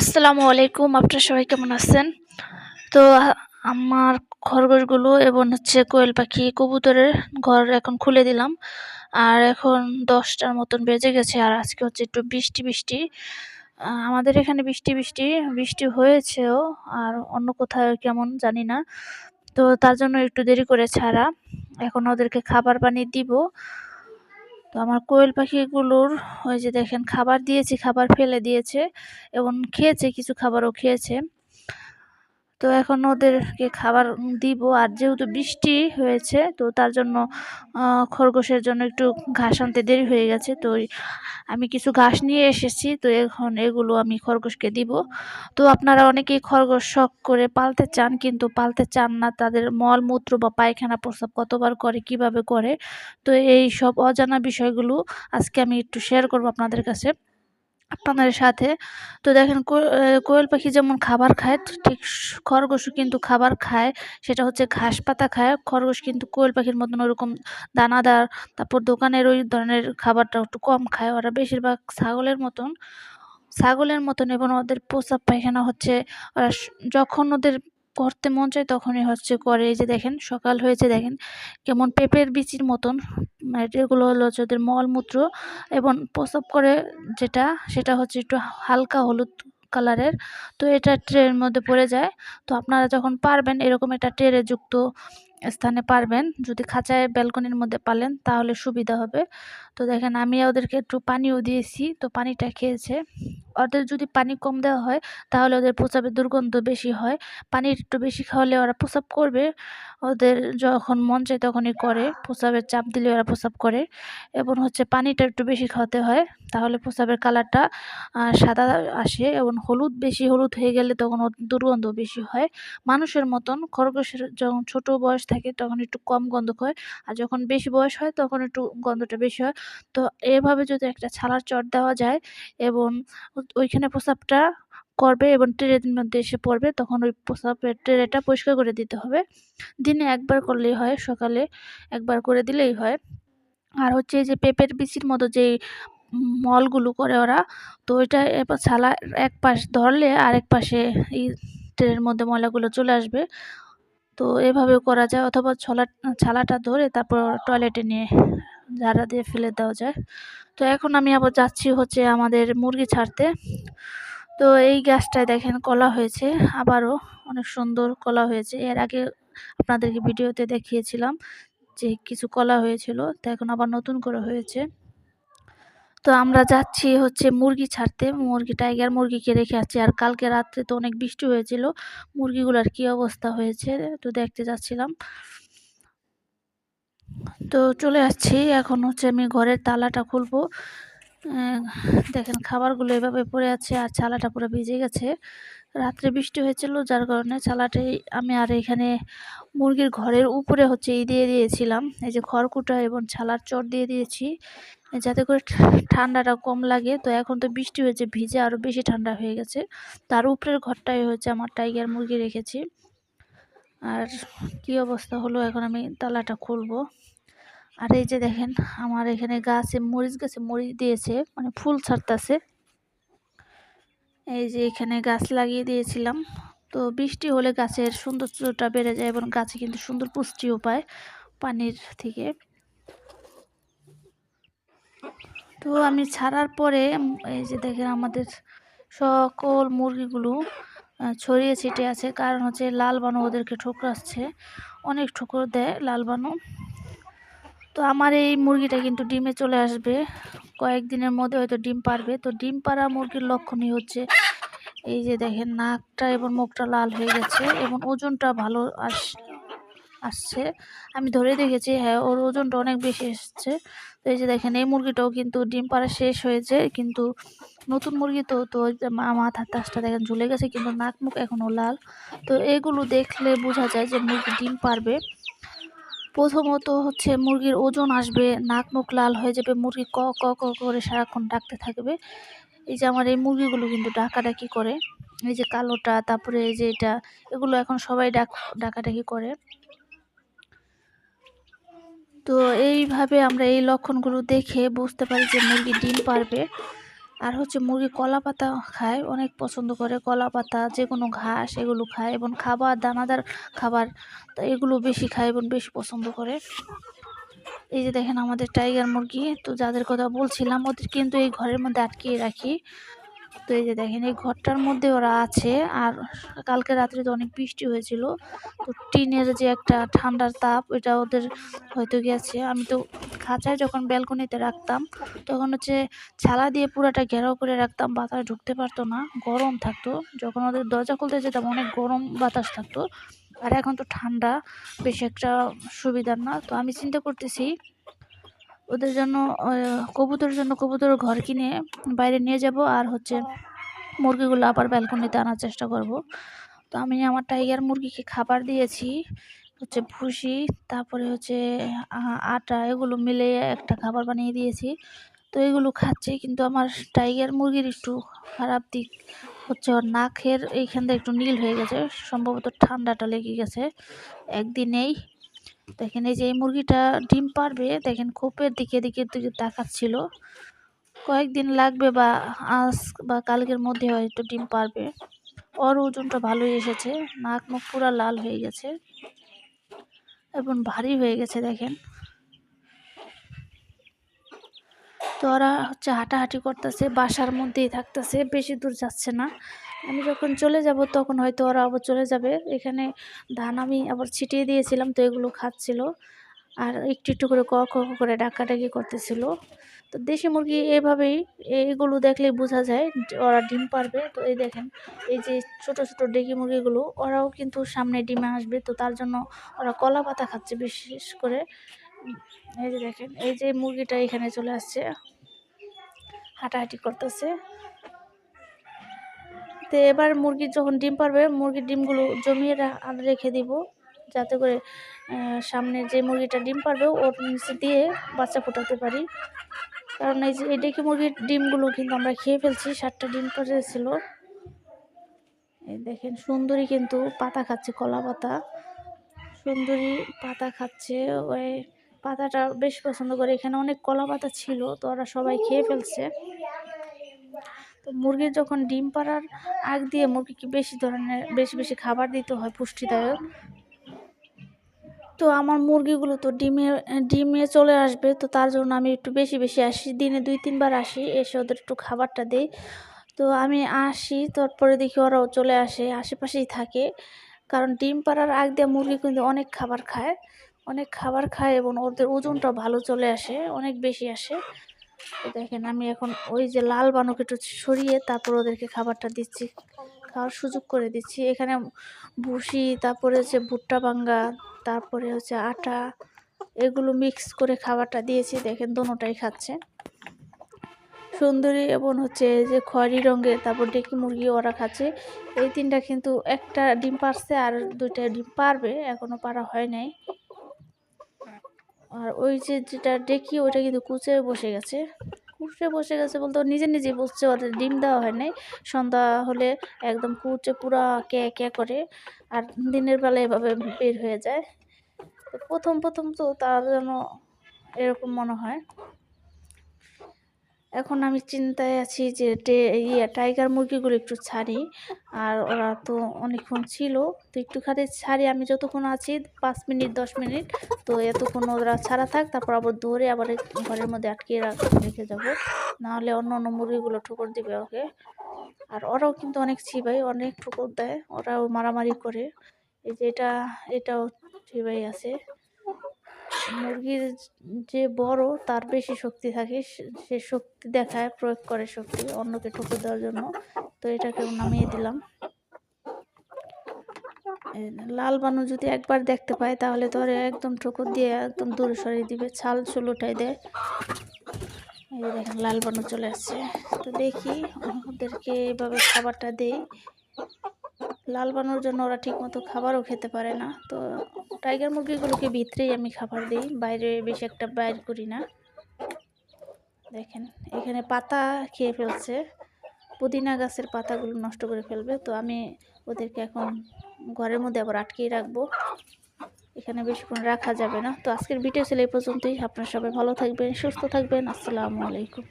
আসসালামু আলাইকুম, আপনারা সবাই কেমন আছেন? তো, আমার খরগোশগুলো এবং হচ্ছে কোয়েল পাখি কবুতরের ঘর এখন খুলে দিলাম। আর এখন দশটার মতন বেজে গেছে আর আজকে হচ্ছে একটু বৃষ্টি বৃষ্টি। আমাদের এখানে বৃষ্টি বৃষ্টি বৃষ্টি হয়েছেও আর অন্য কোথাও কেমন জানি না। তো তার জন্য একটু দেরি করে ছাড়া এখন ওদেরকে খাবার পানি দিব। তো আমার কোয়েল পাখিগুলোর ওই যে দেখেন, খাবার দিয়েছি, খাবার ফেলে দিয়েছে এবং খেয়েছে, কিছু খাবারও খেয়েছে। তো এখন ওদেরকে খাবার দিব। আর যেহেতু বৃষ্টি হয়েছে, তো তার জন্য খরগোশের জন্য একটু ঘাস আনতে দেরি হয়ে গেছে। তো আমি কিছু ঘাস নিয়ে এসেছি, তো এখন এগুলো আমি খরগোশকে দিব। তো আপনারা অনেকেই খরগোশ শখ করে পালতে চান, কিন্তু পালতে চান না। তাদের মলমূত্র বা পায়খানা প্রস্রাব কতবার করে, কীভাবে করে? তো এই সব অজানা বিষয়গুলো আজকে আমি একটু শেয়ার করব আপনাদের কাছে। আপনাদের সাথে। তো দেখেন কোয়েল পাখি যেমন খাবার খায় ঠিক খরগোশও কিন্তু খাবার খায়। সেটা হচ্ছে ঘাস পাতা খায়। খরগোশ কিন্তু কোয়েল পাখির মতন ওরকম দানাদার। তারপর দোকানের ওই ধরনের খাবারটা একটু কম খায়। ওরা বেশিরভাগ ছাগলের মতন। ছাগলের মতন এবং ওদের প্রস্রাব পায়খানা হচ্ছে, ওরা যখন ওদের করতে মন চায় তখনই হচ্ছে করে। এই যে দেখেন, সকাল হয়েছে দেখেন, কেমন পেঁপের বিচির মতন। এগুলো হলো হচ্ছে ওদের মলমূত্র এবং প্রস্রাব করে যেটা, সেটা হচ্ছে একটু হালকা হলুদ কালারের। তো এটা ট্রের মধ্যে পড়ে যায়। তো আপনারা যখন পারবেন এরকম একটা ট্রেরে যুক্ত স্থানে পারবেন। যদি খাঁচায় ব্যালকনির মধ্যে পালেন তাহলে সুবিধা হবে। তো দেখেন আমি ওদেরকে একটু পানিও দিয়েছি, তো পানিটা খেয়েছে। ওদের যদি পানি কম দেওয়া হয় তাহলে ওদের প্রস্রাবের দুর্গন্ধ বেশি হয়। পানির একটু বেশি খাওয়ালে ওরা প্রস্রাব করবে। ওদের যখন মন চায় তখনই করে, প্রস্রাবের চাপ দিলে ওরা প্রস্রাব করে এবং হচ্ছে পানিটা একটু বেশি খাওয়াতে হয়, তাহলে প্রস্রাবের কালারটা সাদা আসে এবং হলুদ, বেশি হলুদ হয়ে গেলে তখন দুর্গন্ধ বেশি হয়। মানুষের মতন খরগোশের যখন ছোট বয়স থাকে তখন একটু কম গন্ধ হয় আর যখন বেশি বয়স হয় তখন একটু গন্ধটা বেশি হয়। তো এভাবে যদি একটা ছালার চট দেওয়া যায় এবং ওইখানে প্রস্রাবটা করবে এবং ট্রের মধ্যে এসে পড়বে, তখন ওই প্রস্রাবের ট্রেটা পরিষ্কার করে দিতে হবে। দিনে একবার করলেই হয়, সকালে একবার করে দিলেই হয়। আর হচ্ছে যে পেঁপের বিচির মতো যেই মলগুলো করে ওরা, তো ওইটা ছালা এক পাশ ধরলে আরেক পাশে এই ট্রেনের মধ্যে ময়লাগুলো চলে আসবে। তো এভাবেও করা যায় অথবা ছলা, ছালাটা ধরে তারপর টয়লেটে নিয়ে ঝাড়া দিয়ে ফেলে দেওয়া যায়। তো এখন আমি আবার যাচ্ছি হচ্ছে আমাদের মুরগি ছাড়তে। তো এই গাছটায় দেখেন কলা হয়েছে, আবারও অনেক সুন্দর কলা হয়েছে। এর আগে আপনাদেরকে ভিডিওতে দেখিয়েছিলাম যে কিছু কলা হয়েছিল, তো এখন আবার নতুন করে হয়েছে। তো আমরা যাচ্ছি হচ্ছে মুরগি ছাড়তে, মুরগি টাইগার মুরগিকে রেখে আসছি। আর কালকে রাত্রে তো অনেক বৃষ্টি হয়েছিল, মুরগিগুলোর কি অবস্থা হয়েছে তো দেখতে যাচ্ছিলাম। তো চলে আসছি, এখন হচ্ছে আমি ঘরের তালাটা খুলবো। দেখেন খাবারগুলো এভাবে পড়ে আছে আর চালাটা পুরো ভিজে গেছে। রাত্রে বৃষ্টি হয়েছিল, যার কারণে চালাটাই আমি আর এখানে মুরগির ঘরের উপরে হচ্ছে ই দিয়ে দিয়েছিলাম। এই যে খড়কুটা এবং ছালার চট দিয়ে দিয়েছি। যাতে করে ঠান্ডাটা কম লাগে। তো এখন তো বৃষ্টি হয়েছে, ভিজে আরও বেশি ঠান্ডা হয়ে গেছে। তার উপরের ঘরটাই হচ্ছে আমার টাইগার মুরগি রেখেছি। আর কি অবস্থা হলো, এখন আমি তালাটা খুলবো। আর এই যে দেখেন, আমার এখানে গাছে মরিচ গাছে মরিচ দিয়েছে মানে ফুল ছাড়তেছে। এই যে এখানে গাছ লাগিয়ে দিয়েছিলাম। তো বৃষ্টি হলে গাছের সৌন্দর্যটা বেড়ে যায় এবং গাছে কিন্তু সুন্দর পুষ্টিও পায় পানির থেকে। তো আমি ছাড়ার পরে এই যে দেখেন আমাদের সকল মুরগিগুলো ছড়িয়ে ছিটিয়ে আছে। কারণ হচ্ছে লাল বানু ওদেরকে ঠোকরাচ্ছে, অনেক ঠোকর দেয় লাল বানু। তো আমার এই মুরগিটা কিন্তু ডিমে চলে আসবে। কয়েকদিনের মধ্যে হয়তো ডিম পারবে। তো ডিম পাড়া মুরগির লক্ষণই হচ্ছে এই যে দেখেন, নাকটা এবং মুখটা লাল হয়ে গেছে এবং ওজনটা ভালো আস, আসছে। আমি ধরে দেখেছি হ্যাঁ ওর ওজনটা অনেক বেশি এসছে। তো এই যে দেখেন, এই মুরগিটাও কিন্তু ডিম পাড়া শেষ হয়েছে। কিন্তু নতুন মুরগি তো তো মাথার তাসটা দেখেন ঝুলে গেছে, কিন্তু নাক মুখ এখনও লাল। তো এগুলো দেখলে বোঝা যায় যে মুরগি ডিম পারবে। প্রথমত হচ্ছে মুরগির ওজন আসবে, নাক মুখ লাল হয়ে যাবে, মুরগি ক ক ক করে সারাক্ষণ ডাকতে থাকবে। এই যে আমার এই মুরগিগুলো কিন্তু ডাকাডাকি করে, এই যে কালোটা, তারপরে এই যে এটা, এগুলো এখন সবাই ডাক, ডাকাডাকি করে। তো এইভাবে আমরা এই লক্ষণগুলো দেখে বুঝতে পারি যে মুরগি ডিম পারবে। আর হচ্ছে মুরগি কলা পাতা খায়, অনেক পছন্দ করে। কলা পাতা যে কোনো ঘাস এগুলো খায় এবং খাবার, দানাদার খাবার তা এগুলো বেশি খায় এবং বেশি পছন্দ করে। এই যে দেখেন আমাদের টাইগার মুরগি, তো যাদের কথা বলছিলাম, ওদের কিন্তু এই ঘরের মধ্যে আটকিয়ে রাখি। তো এই যে দেখেন, এই ঘরটার মধ্যে ওরা আছে। আর কালকে রাত্রে তো অনেক বৃষ্টি হয়েছিল। তো টিনের যে একটা ঠান্ডার তাপ, এটা ওদের হয়তো গেছে। আমি তো খাঁচায় যখন ব্যালকনিতে রাখতাম, তখন হচ্ছে ছালা দিয়ে পুরাটা ঘেরাও করে রাখতাম, বাতাস ঢুকতে পারতো না, গরম থাকতো। যখন ওদের দরজা খুলতে যেতাম, অনেক গরম বাতাস থাকতো। আর এখন তো ঠান্ডা, বেশ একটা সুবিধার না। তো আমি চিন্তা করতেছি ওদের জন্য কবুতরের জন্য কবুতরের ঘর কিনে বাইরে নিয়ে যাব আর হচ্ছে মুরগিগুলো আবার ব্যালকনিতে আনার চেষ্টা করব। তো আমি আমার টাইগার মুরগিকে খাবার দিয়েছি, হচ্ছে ভুসি তারপরে হচ্ছে আটা, এগুলো মিলে একটা খাবার বানিয়ে দিয়েছি। তো এগুলো খাচ্ছে, কিন্তু আমার টাইগার মুরগির একটু খারাপ দিক হচ্ছে ওর নাকের এইখান থেকে একটু নীল হয়ে গেছে, সম্ভবত ঠান্ডাটা লেগে গেছে, একদিনেই। দেখেন এই যে এই মুরগিটা ডিম পারবে, দেখেন খোপের দিকে দিকে দিকে তাকাচ্ছিল। কয়েকদিন লাগবে বা আজ বা কালকের মধ্যে হয়তো ডিম পারবে। ওর ওজনটা ভালোই এসেছে, নাক মুখ পুরো লাল হয়ে গেছে। এবং ভারী হয়ে গেছে, দেখেন। তো ওরা হচ্ছে হাঁটাহাঁটি করতেছে, বাসার মধ্যেই থাকতেছে, বেশি দূর যাচ্ছে না। আমি যখন চলে যাব তখন হয়তো ওরা আবার চলে যাবে। এখানে ধান আমি আবার ছিটিয়ে দিয়েছিলাম তো এগুলো খাচ্ছিল। আর একটু একটু করে ক ক করে ডাকাডাকি করতেছিল। তো দেশি মুরগি এভাবেই এইগুলো দেখলে বোঝা যায় ওরা ডিম পারবে। তো এই দেখেন, এই যে ছোট ছোট ডেকি মুরগিগুলো, ওরাও কিন্তু সামনে ডিমে আসবে। তো তার জন্য ওরা কলা পাতা খাচ্ছে বিশেষ করে। এই যে দেখেন, এই যে মুরগিটা এখানে চলে আসছে। হাঁটাহাঁটি করতেছে। তো এবার মুরগির যখন ডিম পারবে, মুরগির ডিমগুলো জমিয়ে রেখে দিব। যাতে করে সামনে যে মুরগিটা ডিম পারবে, ওর নিচে দিয়ে বাচ্চা ফোটাতে পারি। কারণ এই যে ডেকে মুরগির ডিমগুলো কিন্তু আমরা খেয়ে ফেলছি, সাতটা ডিম পড়েছিল। এই দেখেন, সুন্দরী কিন্তু পাতা খাচ্ছে, কলা পাতা। সুন্দরী পাতা খাচ্ছে, ওই পাতাটা বেশ পছন্দ করে। এখানে অনেক কলা পাতা ছিল, তো ওরা সবাই খেয়ে ফেলছে। মুরগির যখন ডিম পাড়ার আগ দিয়ে মুরগিকে বেশি ধরনের, বেশি বেশি খাবার দিতে হয় পুষ্টিদায়ক, তো আমার মুরগিগুলো তো ডিমে ডিমে চলে আসবে, তো তার জন্য আমি একটু বেশি বেশি আসি, দিনে দুই তিনবার আসি, এসে ওদের একটু খাবারটা দিই। তো আমি আসি, তারপরে দেখি ওরাও চলে আসে, আশেপাশেই থাকে। কারণ ডিম পাড়ার আগ দিয়ে মুরগি কিন্তু অনেক খাবার খায়, অনেক খাবার খায় এবং ওদের ওজনটা ভালো চলে আসে, অনেক বেশি আসে। তো দেখেন আমি এখন ওই যে লাল বানক একটু সরিয়ে তারপর ওদেরকে খাবারটা দিচ্ছি, খাওয়ার সুযোগ করে দিচ্ছি। এখানে ভুসি, তারপরে হচ্ছে ভুট্টা বাঙ্গা তারপরে হচ্ছে আটা, এগুলো মিক্স করে খাবারটা দিয়েছি। দেখেন দোনোটাই খাচ্ছে। সুন্দরী এবং হচ্ছে যে খয়েরি রঙের, তারপর ডেকি মুরগি ওরা খাচ্ছে। এই তিনটা কিন্তু একটা ডিম পারছে আর দুইটা ডিম পারবে এখনও পারা হয় নাই। আর ওই যে যেটা ডেকি ওইটা কিন্তু কুচে বসে গেছে। কুচে বসে গেছে বলতে নিজে নিজে বসছে, ওদের ডিম দেওয়া হয় নাই। সন্ধ্যা হলে একদম কুচে পুরা কে কে করে আর দিনের বেলা এভাবে বের হয়ে যায়। তো প্রথম প্রথম তো তার যেন এরকম মনে হয়। এখন আমি চিন্তায় আছি যে ইয়ে টাইগার মুরগিগুলো একটু ছাড়ি। আর ওরা তো অনেকক্ষণ ছিল, তো একটুখানি ছাড়ি। আমি যতক্ষণ আছি, পাঁচ মিনিট, দশ মিনিট, তো এতক্ষণ ওরা ছাড়া থাক, তারপর আবার ধরে আবার ঘরের মধ্যে আটকে রেখে যাব। নাহলে অন্য অন্য মুরগিগুলো ঠুকর দিবে ওকে। আর ওরাও কিন্তু অনেক ছিবাই, অনেক ঠুকর দেয়, ওরাও মারামারি করে। এই যে এটা, এটাও ছিবাই আছে। মুরগির যে বড়, তার বেশি শক্তি থাকে। সে শক্তি দেখায়, প্রয়োগ করে শক্তি অন্যকে ঠুকে দেওয়ার জন্য। তো এটাকেও নামিয়ে দিলাম। লাল বানু যদি একবার দেখতে পায়, তাহলে তো একদম ঠুকুর দিয়ে একদম দূরে সরিয়ে দিবে। ছাল চুল উঠাই দেয়। এই দেখেন, লাল বানু চলে আসছে। তো দেখি ওদেরকে এভাবে খাবারটা দিই। লাল বানোর জন্য ওরা ঠিকমতো খাবারও খেতে পারে না। তো টাইগার মুরগিগুলোকে ভিতরেই আমি খাবার দিই, বাইরে বেশি একটা বাইর করি না। দেখেন, এখানে পাতা খেয়ে ফেলছে। পুদিনা গাছের পাতাগুলো নষ্ট করে ফেলবে। তো আমি ওদেরকে এখন ঘরের মধ্যে আবার আটকেই রাখব। এখানে বেশিক্ষণ রাখা যাবে না। তো আজকের ভিডিও ছিল এই পর্যন্তই। আপনারা সবাই ভালো থাকবেন, সুস্থ থাকবেন। আসসালামু আলাইকুম।